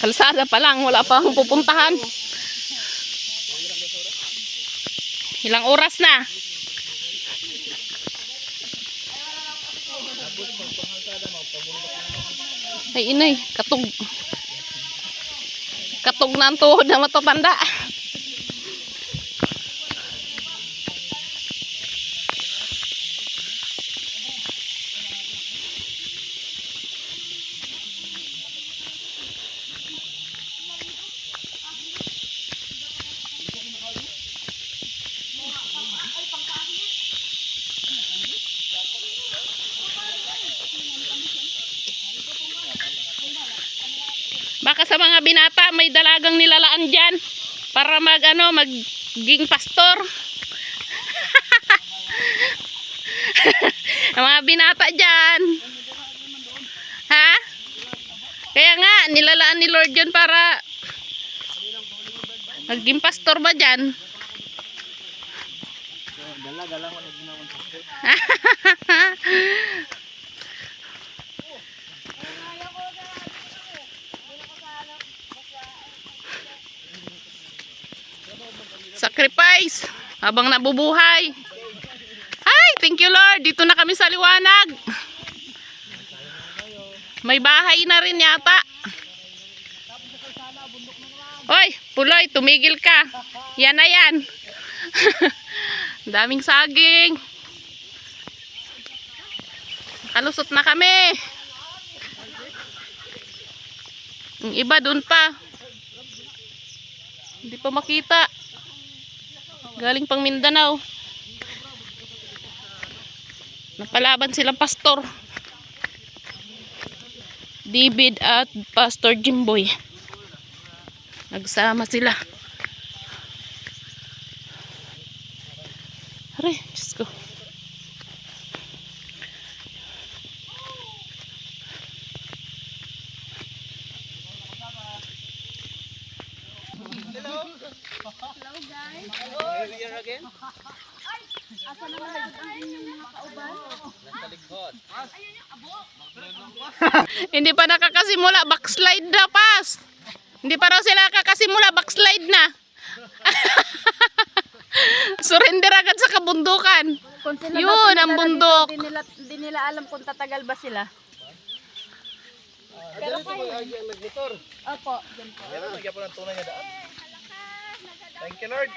Kalsada pa lang, wala pa akong pupuntahan. Ilang oras na? Ay inay, katog. Katog na ang tuhod na matapanda. Baka sa mga binata may dalagang nilalaan dyan para mag ano maging pastor. Mga binata dyan. Ha? Kaya nga, nilalaan ni Lord yun para maging pastor ba dyan? Dala-dala mo na ginawang sakit. Habang nabubuhay. Hi, thank you Lord. Dito na kami sa liwanag. May bahay na rin yata. Oy, Puloy, tumigil ka. Yan na yan. Daming saging. Kalusot na kami. Yung iba dun pa. Hindi pa makita. Galing pang Mindanao. Napalaban silang pastor. David at Pastor Jimboy. Nagsama sila. Aray, Diyos ko. Here again? Hindi pa nakakasimula, backslide na pas. Hindi pa raw sila nakakasimula, backslide na. Surrender agad sa kabundukan. Yun, ang bundok. dito, Di nila, di nila alam kung tatagal ba sila. Pero kayo. ang nagmotor. Opo, dyan po. Yan ang nagyan po ng tunay na daan. Thank you Lord.